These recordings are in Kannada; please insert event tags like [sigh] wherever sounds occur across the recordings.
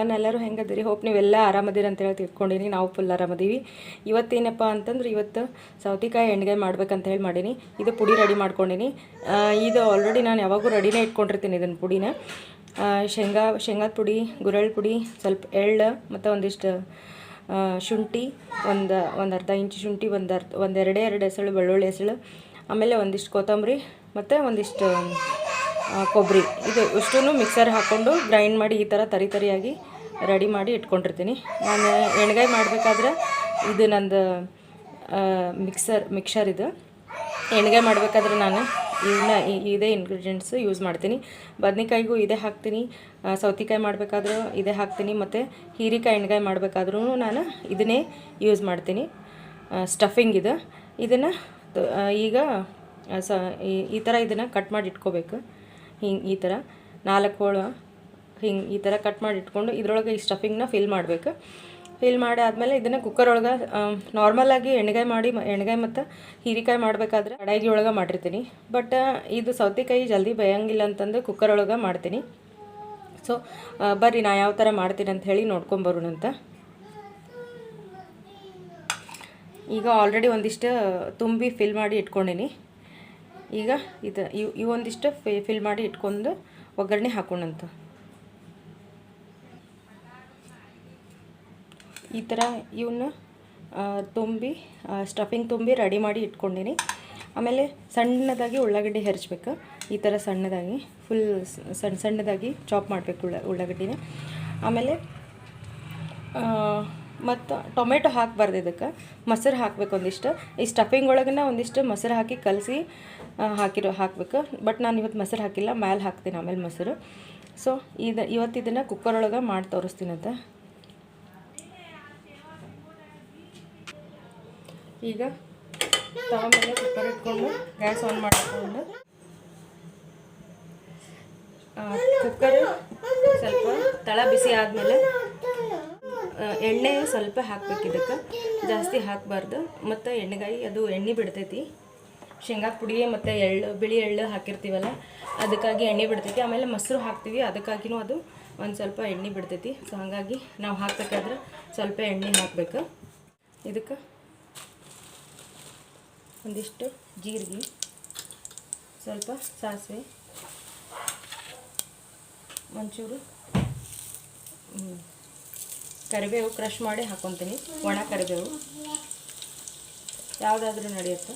ಒನ್ ಎಲ್ಲರೂ ಹೆಂಗದಿರಿ? ಹೋಪ್ ನೀವೆಲ್ಲ ಆರಾಮದಿರಿ ಅಂತ ಹೇಳಿ ತಿಳ್ಕೊಂಡಿನಿ ನಾವು ಫುಲ್ ಆರಾಮದೀವಿ. ಇವತ್ತೇನಪ್ಪ ಅಂತಂದ್ರೆ ಇವತ್ತು ಸೌತಿಕಾಯಿ ಎಣ್ಗೆ ಮಾಡ್ಬೇಕಂತ ಹೇಳಿ ಮಾಡೀನಿ. ಇದು ಪುಡಿ ರೆಡಿ ಮಾಡ್ಕೊಂಡಿನಿ. ಇದು ಆಲ್ರೆಡಿ ನಾನು ಯಾವಾಗೂ ರೆಡಿನೇ ಇಟ್ಕೊಂಡಿರ್ತೀನಿ ಇದನ್ನು ಪುಡಿನ. ಶೇಂಗಾ, ಶೇಂಗಾದ ಪುಡಿ ಗುರಳ್ ಪುಡಿ, ಸ್ವಲ್ಪ ಎಳ್ಳು, ಮತ್ತು ಒಂದಿಷ್ಟು ಶುಂಠಿ, ಒಂದು ಒಂದು ಅರ್ಧ ಇಂಚು ಶುಂಠಿ, ಒಂದು ಅರ್ಧ ಒಂದೆರಡೇ ಎರಡೇ ಎಸಳು ಬೆಳ್ಳುಳ್ಳಿ ಎಸಳು ಆಮೇಲೆ ಒಂದಿಷ್ಟು ಕೊತ್ತಂಬರಿ, ಮತ್ತು ಒಂದಿಷ್ಟು ಕೊಬ್ಬರಿ. ಇದು ಇಷ್ಟೂ ಮಿಕ್ಸರ್ ಹಾಕ್ಕೊಂಡು ಗ್ರೈಂಡ್ ಮಾಡಿ ಈ ಥರ ತರಿ ತರಿಯಾಗಿ ರೆಡಿ ಮಾಡಿ ಇಟ್ಕೊಂಡಿರ್ತೀನಿ. ನಾನು ಎಣ್ಗಾಯಿ ಮಾಡಬೇಕಾದ್ರೆ ಇದು ನಂದು ಮಿಕ್ಸರ್ ಮಿಕ್ಸರ್ ಇದು. ಎಣ್ಗಾಯಿ ಮಾಡಬೇಕಾದ್ರೆ ನಾನು ಇವನ್ನ ಇದೇ ಇಂಗ್ರೀಡಿಯೆಂಟ್ಸ್ ಯೂಸ್ ಮಾಡ್ತೀನಿ. ಬದನೆಕಾಯಿಗೂ ಇದೇ ಹಾಕ್ತೀನಿ. ಸೌತೆಕಾಯಿ ಮಾಡಬೇಕಾದ್ರೂ ಇದೇ ಹಾಕ್ತೀನಿ. ಮತ್ತು ಹೀರಿಕಾಯಿ ಎಣ್ಗಾಯಿ ಮಾಡಬೇಕಾದ್ರೂ ನಾನು ಇದನ್ನೇ ಯೂಸ್ ಮಾಡ್ತೀನಿ. ಸ್ಟಫಿಂಗ್ ಇದು. ಇದನ್ನು ಈಗ ಸ, ಈ ಥರ ಇದನ್ನು ಕಟ್ ಮಾಡಿ ಇಟ್ಕೋಬೇಕು. ಹಿಂಗೆ ಈ ಥರ ನಾಲ್ಕು ಹೋಳು ಹಿಂಗೆ ಈ ಥರ ಕಟ್ ಮಾಡಿ ಇಟ್ಕೊಂಡು ಇದ್ರೊಳಗೆ ಈ ಸ್ಟಫಿಂಗ್ನ ಫಿಲ್ ಮಾಡಬೇಕು. ಫಿಲ್ ಮಾಡಿ ಆದಮೇಲೆ ಇದನ್ನು ಕುಕ್ಕರ್ ಒಳಗೆ ನಾರ್ಮಲಾಗಿ ಎಣ್ಗಾಯಿ ಮಾಡಿ ಎಣ್ಗಾಯಿ ಮತ್ತು ಹೀರಿಕಾಯಿ ಮಾಡಬೇಕಾದ್ರೆ ಕಡಾಯಿಗೆ ಒಳಗೆ ಮಾಡಿರ್ತೀನಿ. ಬಟ್ ಇದು ಸೌತೆಕಾಯಿ ಜಲ್ದಿ ಬೇಯಂಗಿಲ್ಲ ಅಂತಂದು ಕುಕ್ಕರ್ ಒಳಗೆ ಮಾಡ್ತೀನಿ. ಸೊ ಬರ್ರಿ ನಾ ಯಾವ ಥರ ಮಾಡ್ತೀನಿ ಅಂತ ಹೇಳಿ ನೋಡ್ಕೊಂಬರೋಣಂತ ಈಗ ಆಲ್ರೆಡಿ ಒಂದಿಷ್ಟು ತುಂಬಿ ಫಿಲ್ ಮಾಡಿ ಇಟ್ಕೊಂಡೀನಿ. ಈಗ ಇದು ಇವು ಇವೊಂದಿಷ್ಟು ಫಿಲ್ ಮಾಡಿ ಇಟ್ಕೊಂಡು ಒಗ್ಗರಣೆ ಹಾಕೊಂಡಂತ ಈ ಥರ ಇವನ್ನ ತುಂಬಿ ಸ್ಟಫಿಂಗ್ ತುಂಬಿ ರೆಡಿ ಮಾಡಿ ಇಟ್ಕೊಂಡಿನಿ. ಆಮೇಲೆ ಸಣ್ಣದಾಗಿ ಉಳ್ಳಾಗಡ್ಡಿ ಹೆರ್ಚ್ಬೇಕು. ಈ ಥರ ಸಣ್ಣದಾಗಿ ಫುಲ್ ಸಣ್ಣ ಸಣ್ಣದಾಗಿ ಚಾಪ್ ಮಾಡಬೇಕು ಉಳ್ಳ, ಉಳ್ಳಾಗಡ್ಡಿನ. ಆಮೇಲೆ ಮತ್ತು ಟೊಮೆಟೊ ಹಾಕಬಾರ್ದು ಇದಕ್ಕೆ. ಮೊಸರು ಹಾಕ್ಬೇಕು ಒಂದಿಷ್ಟು. ಈ ಸ್ಟಫಿಂಗ್ ಒಳಗನ್ನ ಒಂದಿಷ್ಟು ಮೊಸರು ಹಾಕಿ ಕಲಸಿ ಹಾಕಿರೋ, ಹಾಕ್ಬೇಕು. ಬಟ್ ನಾನು ಇವತ್ತು ಮೊಸರು ಹಾಕಿಲ್ಲ, ಮ್ಯಾಲೆ ಹಾಕ್ತೀನಿ ಆಮೇಲೆ ಮೊಸರು. ಸೊ ಇದು, ಇವತ್ತು ಇದನ್ನು ಕುಕ್ಕರ್ ಒಳಗೆ ಮಾಡಿ ತೋರಿಸ್ತೀನಂತ ಈಗ ತವ ಮೇಲೆ ಕುಕ್ಕರ್ ಇಟ್ಕೊಂಡು ಗ್ಯಾಸ್ ಆನ್ ಮಾಡಿಕೊಂಡು. ಕುಕ್ಕರ್ ಸ್ವಲ್ಪ ತಳ ಬಿಸಿ ಆದಮೇಲೆ ಎಣ್ಣೆ ಸ್ವಲ್ಪ ಹಾಕ್ಬೇಕು ಇದಕ್ಕೆ. ಜಾಸ್ತಿ ಹಾಕಬಾರ್ದು. ಮತ್ತು ಎಣ್ಣೆಗಾಯಿ, ಅದು ಎಣ್ಣೆ ಬಿಡ್ತೈತಿ. ಶೇಂಗಾ ಪುಡಿ ಮತ್ತು ಎಳ್ಳು, ಬಿಳಿ ಎಳ್ಳು ಹಾಕಿರ್ತೀವಲ್ಲ, ಅದಕ್ಕಾಗಿ ಎಣ್ಣೆ ಬಿಡ್ತೈತಿ. ಆಮೇಲೆ ಮೊಸರು ಹಾಕ್ತೀವಿ, ಅದಕ್ಕಾಗಿನೂ ಅದು ಒಂದು ಸ್ವಲ್ಪ ಎಣ್ಣೆ ಬಿಡ್ತೈತಿ. ಸೊ ಹಾಗಾಗಿ ನಾವು ಹಾಕ್ಬೇಕಾದ್ರೆ ಸ್ವಲ್ಪ ಎಣ್ಣೆ ಹಾಕಬೇಕು. ಇದಕ್ಕೆ ಒಂದಿಷ್ಟು ಜೀರಿಗೆ, ಸ್ವಲ್ಪ ಸಾಸಿವೆ ಒಂಚೂರು ಕರಿಬೇವು ಕ್ರಷ್ ಮಾಡಿ ಹಾಕೊತೀನಿ. ಒಣ ಕರಿಬೇವು. ಯಾವುದಾದ್ರೂ ನಡೆಯುತ್ತೆ.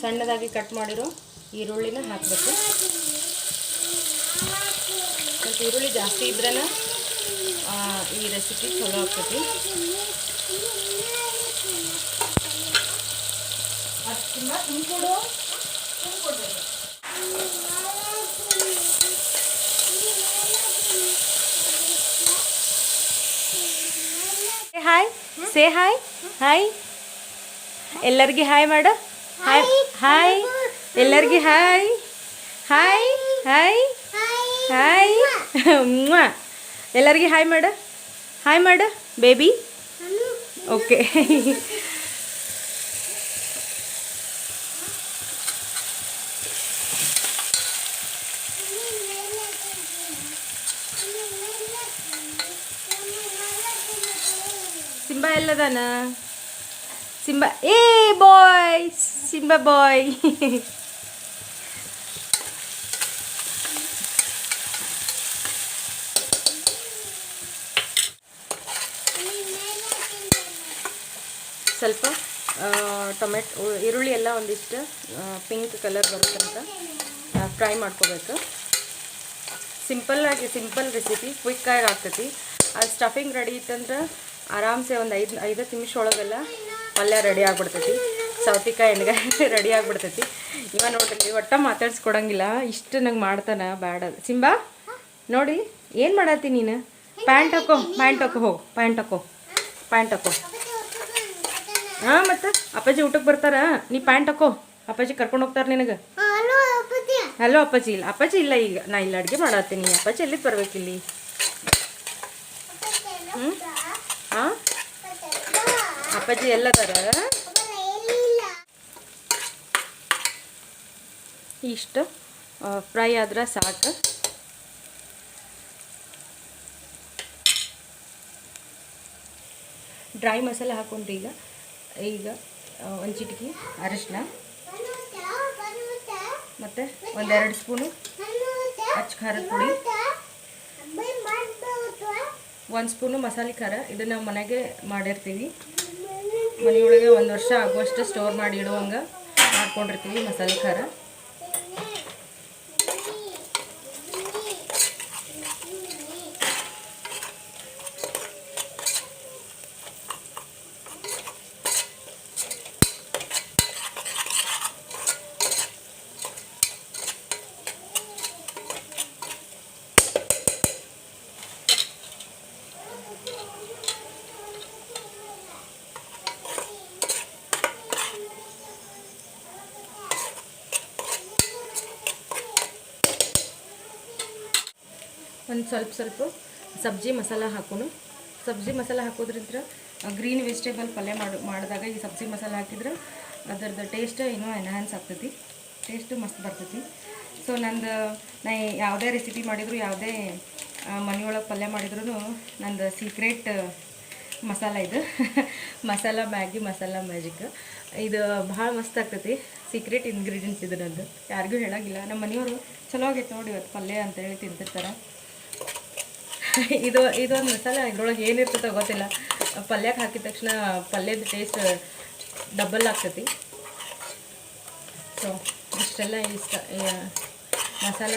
ಸಣ್ಣದಾಗಿ ಕಟ್ ಮಾಡಿರೋ ಈರುಳ್ಳಿನ ಹಾಕಬೇಕು. ಮತ್ತು ಈರುಳ್ಳಿ ಜಾಸ್ತಿ ಇದ್ರೇ ಈ ರೆಸಿಪಿ ಚಲೋ ಆಗ್ತೈತಿ. ಹಾಯ್ ಸೇ ಹಾಯ್ ಹಾಯ್ ಎಲ್ಲರಿಗೆ ಹಾಯ್ ಮಾಡ. ಹಾಯ್ ಹಾಯ್ ಎಲ್ಲರಿಗೆ ಹಾಯ್ ಹಾಯ್ ಹಾಯ್ ಹಾಯ್. ಎಲ್ಲರಿಗೆ ಹಾಯ್ ಮಾಡ. ಹಾಯ್ ಮಾಡ ಬೇಬಿ ಓಕೆ ಸಿಂಬಾ ಎಲ್ಲದಾನ ಸಿಂಬಾ ಏ ಬಾಯ್ಸ್ ಸಿಂಬಾ ಬಾಯ್ ಸ್ವಲ್ಪ ಟೊಮೆಟೊ ಈರುಳ್ಳಿ ಎಲ್ಲ ಒಂದಿಷ್ಟು ಪಿಂಕ್ ಕಲರ್ ಬರುತ್ತಂತ. ಫ್ರೈ ಮಾಡ್ಕೋಬೇಕು. ಸಿಂಪಲ್ಲಾಗಿ ಸಿಂಪಲ್ ರೆಸಿಪಿ ಕ್ವಿಕ್ಕಾಗಿ ಆಗ್ತೈತಿ. ಆ ಸ್ಟಫಿಂಗ್ ರೆಡಿ ಇತ್ತಂದ್ರೆ ಆರಾಮ್ಸೆ ಒಂದು ಐದು ಐದು ನಿಮಿಷ ಒಳಗೆಲ್ಲ ಪಲ್ಯ ರೆಡಿ ಆಗ್ಬಿಡ್ತೈತಿ. ಸೌತಿಕಾಯಿ ಎಣ್ಗಾಯಿ [laughs] ರೆಡಿ ಆಗ್ಬಿಡ್ತೈತಿ. ಇವ ನೋಡ್ರಿ ಒಟ್ಟ ಮಾತಾಡ್ಸ್ಕೊಡಂಗಿಲ್ಲ. ಇಷ್ಟು ನಂಗೆ ಮಾಡ್ತಾನೆ ಬ್ಯಾಡ. ಸಿಂಬಾ ನೋಡಿ ಏನು ಮಾಡತ್ತಿ ನೀನು? ಪ್ಯಾಂಟ್ ಹಾಕೋ ಪ್ಯಾಂಟ್ ಹಾಕೋ ಹೋ ಪ್ಯಾಂಟ್ ಹಾಕೋ ಪ್ಯಾಂಟ್ ಹಾಕೋ. ಹಾಂ ಮತ್ತು? ಅಪ್ಪಾಜಿ ಊಟಕ್ಕೆ ಬರ್ತಾರ? ನೀ ಪ್ಯಾಂಟ್ ಹಾಕೋ. ಅಪ್ಪಾಜಿ ಕರ್ಕೊಂಡು ಹೋಗ್ತಾರೆ ನಿನಗೆ? ಹಲೋ ಅಪ್ಪಾಜಿ ಇಲ್ಲ. ಅಪ್ಪಾಜಿ ಇಲ್ಲ ಈಗ. ನಾ ಇಲ್ಲಿ ಅಡುಗೆ ಮಾಡತ್ತೀನಿ. ಅಪ್ಪಾಜಿ ಎಲ್ಲಿಗೆ ಬರ್ಬೇಕಿಲ್ಲಿ? ಹ್ಞೂ ಅಪ್ಪಾಜಿ ಎಲ್ಲದಾರ? ಇಷ್ಟು? ಫ್ರೈ ಆದ್ರೆ ಸಾಕು. ಡ್ರೈ ಮಸಾಲೆ ಹಾಕೊಂಡ್ರಿ ಈಗ. ಈಗ ಒಂದು ಚಿಟಿಕೆ ಅರಿಶಿನ ಮತ್ತು ಒಂದೆರಡು ಸ್ಪೂನು ಅಚ್ಚ ಖಾರದ ಪುಡಿ. ಒಂದು ಸ್ಪೂನು ಮಸಾಲೆ ಖಾರ. ಇದನ್ನು ನಾವು ಮನೆಗೆ ಮಾಡಿರ್ತೀವಿ. ಮನೆಯೊಳಗೆ ಒಂದು ವರ್ಷ ಆಗುವಷ್ಟು ಸ್ಟೋರ್ ಮಾಡಿ ಇಡುವಂಗೆ ಮಾಡ್ಕೊಂಡಿರ್ತೀವಿ ಮಸಾಲೆ ಖಾರ. ಒಂದು ಸ್ವಲ್ಪ ಸ್ವಲ್ಪ ಸಬ್ಜಿ ಮಸಾಲ ಹಾಕೋನು. ಸಬ್ಜಿ ಮಸಾಲ ಹಾಕೋದ್ರಿಂದ ಗ್ರೀನ್ ವೆಜಿಟೇಬಲ್ ಪಲ್ಯ ಮಾಡು, ಮಾಡಿದಾಗ ಈ ಸಬ್ಜಿ ಮಸಾಲ ಹಾಕಿದ್ರೆ ಅದರದ್ದು ಟೇಸ್ಟ್ ಇನ್ನೂ ಎನ್ಹಾನ್ಸ್ ಆಗ್ತೈತಿ. ಟೇಸ್ಟು ಮಸ್ತ್ ಬರ್ತೈತಿ. ಸೊ ನಂದು, ನಾ ಯಾವುದೇ ರೆಸಿಪಿ ಮಾಡಿದ್ರು, ಯಾವುದೇ ಮನೆಯೊಳಗೆ ಪಲ್ಯ ಮಾಡಿದ್ರು ನಂದು ಸೀಕ್ರೆಟ್ ಮಸಾಲ ಇದು. [laughs] Masala Maggi, masala magic. ಇದು ಭಾಳ ಮಸ್ತ್ ಆಗ್ತೈತಿ. ಸೀಕ್ರೆಟ್ ಇಂಗ್ರೀಡಿಯೆಂಟ್ಸ್ ಇದು ನಂದು. ಯಾರಿಗೂ ಹೇಳೋಂಗಿಲ್ಲ. ನಮ್ಮ ಮನೆಯವರು ಚಲೋ ಆಗೈತೆ ನೋಡಿ ಇವತ್ತು ಪಲ್ಯ ಅಂತೇಳಿ ತಿಂತಿರ್ತಾರೆ. [laughs] ಇದು ಇದೊಂದು ಮಸಾಲೆ ಇದ್ರೊಳಗೆ ಏನಿರ್ತೈತೆ ಗೊತ್ತಿಲ್ಲ. ಪಲ್ಯಕ್ಕೆ ಹಾಕಿದ ತಕ್ಷಣ ಪಲ್ಯದ ಟೇಸ್ಟ್ ಡಬಲ್ ಆಗ್ತೈತಿ. ಸೊ ಇಷ್ಟೆಲ್ಲ ಇಷ್ಟ ಮಸಾಲ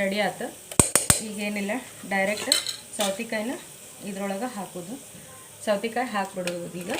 ರೆಡಿ ಆಯ್ತು ಈಗೇನಿಲ್ಲ ಡೈರೆಕ್ಟ್ ಸೌತಿಕಾಯಿನ ಇದ್ರೊಳಗೆ ಹಾಕೋದು. ಸೌತಿಕಾಯಿ ಹಾಕ್ಬಿಡೋದು ಈಗ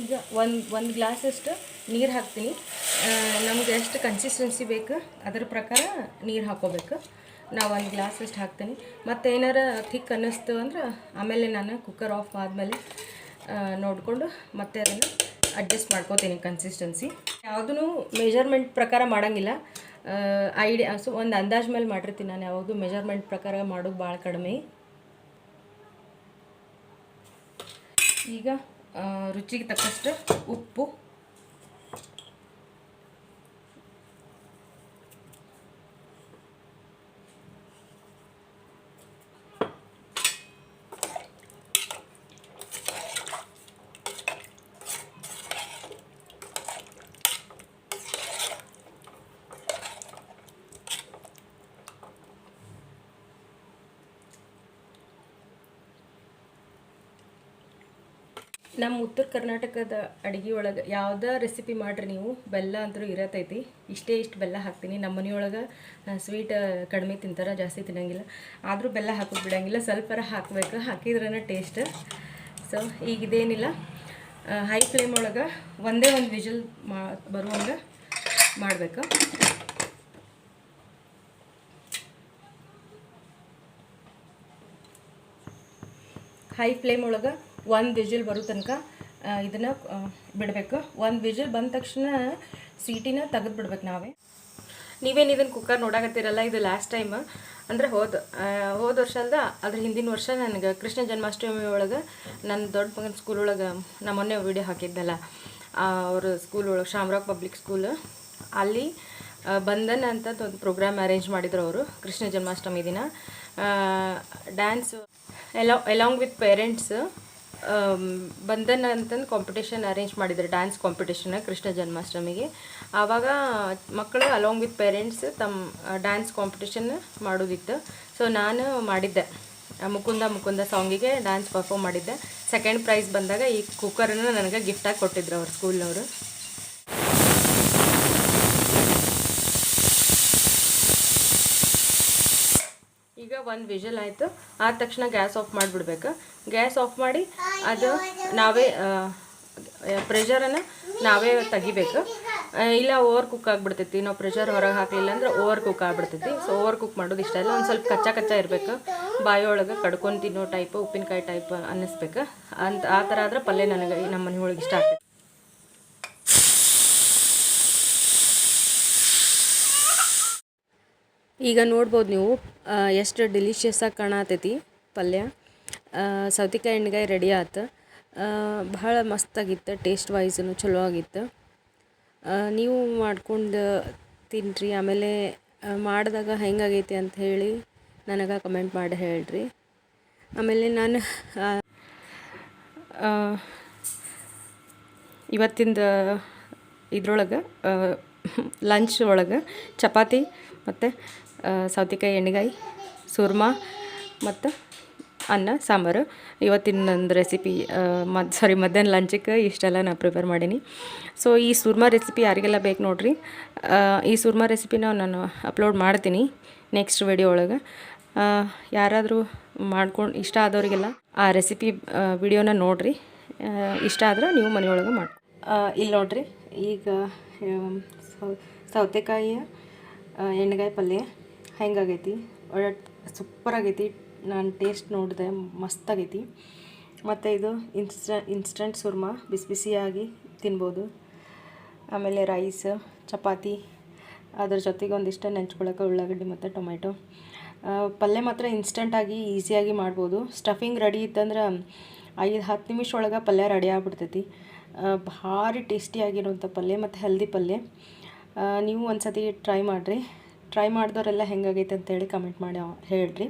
ಈಗ ಒಂದು ಒಂದು ಗ್ಲಾಸಷ್ಟು ನೀರು ಹಾಕ್ತೀನಿ. ನಮ್ಗೆ ಎಷ್ಟು ಕನ್ಸಿಸ್ಟೆನ್ಸಿ ಬೇಕು, ಅದ್ರ ಪ್ರಕಾರ ನೀರು ಹಾಕೋಬೇಕು. ನಾವು ಒಂದು ಗ್ಲಾಸಷ್ಟು ಹಾಕ್ತೀನಿ. ಮತ್ತು ಏನಾರ ಥಿಕ್ ಅನ್ನಿಸ್ತು ಅಂದ್ರೆ ಆಮೇಲೆ ನಾನು ಕುಕ್ಕರ್ ಆಫ್ ಆದಮೇಲೆ ನೋಡಿಕೊಂಡು ಮತ್ತೆ ಅದನ್ನು ಅಡ್ಜಸ್ಟ್ ಮಾಡ್ಕೋತೀನಿ ಕನ್ಸಿಸ್ಟೆನ್ಸಿ ಯಾವುದೂ ಮೆಜರ್ಮೆಂಟ್ ಪ್ರಕಾರ ಮಾಡೋಂಗಿಲ್ಲ. ಐಡಿಯಾ ಸೊ ಒಂದು ಅಂದಾಜು ಮೇಲೆ ಮಾಡಿರ್ತೀನಿ ನಾನು, ಯಾವುದು ಮೆಜರ್ಮೆಂಟ್ ಪ್ರಕಾರ ಮಾಡೋದು ಭಾಳ ಕಡಿಮೆ. ಈಗ ರುಚಿಗೆ ತಕ್ಕಷ್ಟು ಉಪ್ಪು ನಮ್ಮ ಉತ್ತರ ಕರ್ನಾಟಕದ ಅಡುಗೆ ಒಳಗೆ ಯಾವುದೇ ರೆಸಿಪಿ ಮಾಡಿರಿ ನೀವು? ಬೆಲ್ಲ ಅಂತೂ ಇರತೈತಿ. ಇಷ್ಟೇ ಇಷ್ಟು ಬೆಲ್ಲ ಹಾಕ್ತೀನಿ. ನಮ್ಮ ಮನೆಯೊಳಗೆ ಸ್ವೀಟ್ ಕಡಿಮೆ ತಿಂತಾರೆ, ಜಾಸ್ತಿ ತಿನ್ನಂಗಿಲ್ಲ. ಆದರೂ ಬೆಲ್ಲ ಹಾಕೋದು ಬಿಡೋಂಗಿಲ್ಲ. ಸ್ವಲ್ಪರ ಹಾಕಬೇಕು. ಹಾಕಿದ್ರೇ ಟೇಸ್ಟ್ ಸೊ ಈಗ ಇದೇನಿಲ್ಲ ಹೈ ಫ್ಲೇಮ್ ಒಳಗೆ ಒಂದೇ ಒಂದು ವಿಜಲ್ ಮಾ, ಬರುವಂಗೆ ಮಾಡಬೇಕು. ಹೈ ಫ್ಲೇಮ್ ಒಳಗೆ ಒಂದು ವಿಜಿಲ್ ಬರೋ ತನಕ ಇದನ್ನು ಬಿಡಬೇಕು. ಒಂದು ವಿಜಿಲ್ ಬಂದ ತಕ್ಷಣ ಸೀಟಿನ ತೆಗೆದು ಬಿಡ್ಬೇಕು ನಾವೇ. ನೀವೇನು ಇದನ್ನು ಕುಕ್ಕರ್ ನೋಡಾಕತ್ತೀರಲ್ಲ, ಇದು ಲಾಸ್ಟ್ ಟೈಮ್ ಅಂದರೆ ಹೋದ ಹೋದ ವರ್ಷ ಅಲ್ದ ಅದ್ರ ಹಿಂದಿನ ವರ್ಷ ನನಗೆ ಕೃಷ್ಣ ಜನ್ಮಾಷ್ಟಮಿ ಒಳಗೆ ನನ್ನ ದೊಡ್ಡ ಮಗನ ಸ್ಕೂಲ್ ಒಳಗೆ ನಾ ಮೊನ್ನೆ ವಿಡಿಯೋ ಹಾಕಿದ್ದೆಲ್ಲ ಅವ್ರ ಸ್ಕೂಲ್ ಒಳಗೆ, ಶಾಮರಾವ್ ಪಬ್ಲಿಕ್ ಸ್ಕೂಲ್ ಅಲ್ಲಿ ಬಂದನ ಅಂತ ಒಂದು ಪ್ರೋಗ್ರಾಮ್ ಅರೇಂಜ್ ಮಾಡಿದ್ರು ಅವರು, ಕೃಷ್ಣ ಜನ್ಮಾಷ್ಟಮಿ ದಿನ. ಡ್ಯಾನ್ಸ್ ಎಲಾ ಎಲಾಂಗ್ ವಿತ್ ಪೇರೆಂಟ್ಸ್ ಬಂಧನ್ ಅಂತಂದು ಕಾಂಪಿಟೇಷನ್ ಅರೇಂಜ್ ಮಾಡಿದ್ರು ಡ್ಯಾನ್ಸ್ ಕಾಂಪಿಟೇಷನ್ ಕೃಷ್ಣ ಜನ್ಮಾಷ್ಟಮಿಗೆ. ಆವಾಗ ಮಕ್ಕಳು ಅಲಾಂಗ್ ವಿತ್ ಪೇರೆಂಟ್ಸ್ ತಮ್ಮ ಡ್ಯಾನ್ಸ್ ಕಾಂಪಿಟೇಷನ್ ಮಾಡೋದಿತ್ತು. ಸೊ ನಾನು ಮಾಡಿದ್ದೆ. ಮುಕುಂದ ಮುಕುಂದ ಸಾಂಗಿಗೆ ಡ್ಯಾನ್ಸ್ ಪರ್ಫಾರ್ಮ್ ಮಾಡಿದ್ದೆ. ಸೆಕೆಂಡ್ ಪ್ರೈಸ್ ಬಂದಾಗ ಈ ಕುಕ್ಕರನ್ನು ನನಗೆ ಗಿಫ್ಟಾಗಿ ಕೊಟ್ಟಿದ್ರು ಅವ್ರ ಸ್ಕೂಲ್ನವರು ಒಂದು ವಿಷಲ್ ಆಯಿತು. ಆದ ತಕ್ಷಣ ಗ್ಯಾಸ್ ಆಫ್ ಮಾಡಿಬಿಡ್ಬೇಕು. ಗ್ಯಾಸ್ ಆಫ್ ಮಾಡಿ ಅದು ನಾವೇ ಪ್ರೆಷರನ್ನು ನಾವೇ ತೆಗಿಬೇಕು. ಇಲ್ಲ ಓವರ್ ಕುಕ್ ಆಗಿಬಿಡ್ತೈತಿ. ನಾವು ಪ್ರೆಷರ್ ಹೊರಗೆ ಹಾಕಲಿಲ್ಲ ಅಂದ್ರೆ ಓವರ್ ಕುಕ್ ಆಗಿಬಿಡ್ತೈತಿ. ಸೊ ಓವರ್ ಕುಕ್ ಮಾಡೋದು ಇಷ್ಟ ಇಲ್ಲ. ಒಂದು ಸ್ವಲ್ಪ ಕಚ್ಚಾ ಕಚ್ಚಾ ಇರಬೇಕು. ಬಾಯೊಳಗೆ ಕಡ್ಕೊಂಡು ತಿನ್ನೋ ಟೈಪ್ ಉಪ್ಪಿನಕಾಯಿ ಟೈಪ್ ಅನ್ನಿಸ್ಬೇಕು. ಅಂತ, ಆ ಥರ ಆದ್ರೆ ಪಲ್ಯ ನನಗೆ ನಮ್ಮ ಮನೆ ಒಳಗೆ ಇಷ್ಟ ಆಗ್ತೈತಿ. ಈಗ ನೋಡ್ಬೋದು ನೀವು ಎಷ್ಟು ಡಿಲಿಷಿಯಸ್ ಆಗಿ ಕಾಣತೈತಿ ಪಲ್ಯ. ಸೌತಿಕಾಯಿ ಎಣ್ಗಾಯಿ ರೆಡಿ ಆಯ್ತು ಭಾಳ ಮಸ್ತಾಗಿತ್ತು ಟೇಸ್ಟ್ ವೈಸೂ ಚಲೋ ಆಗಿತ್ತು. ನೀವು ಮಾಡ್ಕೊಂಡು ತಿನ್ನಿರಿ ಆಮೇಲೆ ಮಾಡಿದಾಗ ಹೆಂಗಾಗೈತಿ ಅಂತ ಹೇಳಿ ನನಗೆ ಕಮೆಂಟ್ ಮಾಡಿ ಹೇಳ್ರಿ. ಆಮೇಲೆ ನಾನು ಇವತ್ತಿನ ಇದ್ರೊಳಗೆ ಲಂಚ್ ಒಳಗೆ ಚಪಾತಿ ಮತ್ತು ಸೌತೆಕಾಯಿ ಎಣ್ಣೆಗಾಯಿ, ಸುರ್ಮಾ ಮತ್ತು ಅನ್ನ, ಸಾಂಬಾರು. ಇವತ್ತಿನ ನಂದು ರೆಸಿಪಿ ಮದ್ ಸಾರಿ ಮಧ್ಯಾಹ್ನ ಲಂಚಕ್ಕೆ ಇಷ್ಟೆಲ್ಲ ನಾನು ಪ್ರಿಪೇರ್ ಮಾಡೀನಿ. ಸೊ ಈ ಸುರ್ಮಾ ರೆಸಿಪಿ ಯಾರಿಗೆಲ್ಲ ಬೇಕು ನೋಡ್ರಿ. ಈ ಸುರ್ಮಾ ರೆಸಿಪಿನ ನಾನು ಅಪ್ಲೋಡ್ ಮಾಡ್ತೀನಿ ನೆಕ್ಸ್ಟ್ ವಿಡಿಯೋ ಒಳಗೆ. ಯಾರಾದರೂ ಮಾಡ್ಕೊಂಡು, ಇಷ್ಟ ಆದವರಿಗೆಲ್ಲ ಆ ರೆಸಿಪಿ ವಿಡಿಯೋನ ನೋಡಿರಿ. ಇಷ್ಟ ಆದ್ರೆ ನೀವು ಮನೆಯೊಳಗೆ ಮಾಡಿ ಇಲ್ಲಿ ನೋಡ್ರಿ. ಈಗ ಸೌತೆಕಾಯಿಯ ಎಣ್ಣೆಗಾಯಿ ಪಲ್ಯ. ಹೆಂಗಾಗೈತಿ? ಒಳ್ಳೆ ಸೂಪರ್ ಆಗೈತಿ ನಾನು ಟೇಸ್ಟ್ ನೋಡಿದೆ, ಮಸ್ತಾಗೈತಿ. ಮತ್ತು ಇದು ಇನ್ಸ್ಟ ಇನ್ಸ್ಟಂಟ್ ಸುರ್ಮಾ, ಬಿಸಿ ಬಿಸಿಯಾಗಿ ತಿನ್ಬೋದು. ಆಮೇಲೆ ರೈಸ್ ಚಪಾತಿ. ಅದ್ರ ಜೊತೆಗೆ ಒಂದಿಷ್ಟು ನೆಂಚ್ಕೊಳಕ್ಕೆ ಉಳ್ಳಾಗಡ್ಡಿ ಮತ್ತು ಟೊಮೆಟೊ ಪಲ್ಯ ಮಾತ್ರ ಇನ್ಸ್ಟಂಟಾಗಿ ಈಸಿಯಾಗಿ ಮಾಡ್ಬೋದು. ಸ್ಟಫಿಂಗ್ ರೆಡಿ ಇತ್ತಂದ್ರೆ ಐದು, ಹತ್ತು ನಿಮಿಷ ಒಳಗೆ ಪಲ್ಯ ರೆಡಿ ಆಗ್ಬಿಡ್ತೈತಿ. ಭಾರಿ ಟೇಸ್ಟಿಯಾಗಿರುವಂಥ ಪಲ್ಯ ಮತ್ತು ಹೆಲ್ದಿ ಪಲ್ಯ. ನೀವು ಒಂದು ಸತಿ ಟ್ರೈ ಮಾಡಿರಿ. ಟ್ರೈ ಮಾಡಿದವರೆಲ್ಲ ಹೆಂಗಾಗೈತೆ ಅಂತೇಳಿ ಕಮೆಂಟ್ ಮಾಡಿ ಹೇಳ್ರಿ.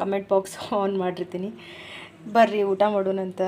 ಕಮೆಂಟ್ ಬಾಕ್ಸ್ ಆನ್ ಮಾಡಿರ್ತೀನಿ. ಬರ್ರಿ ಊಟ ಮಾಡೋಣಂತ.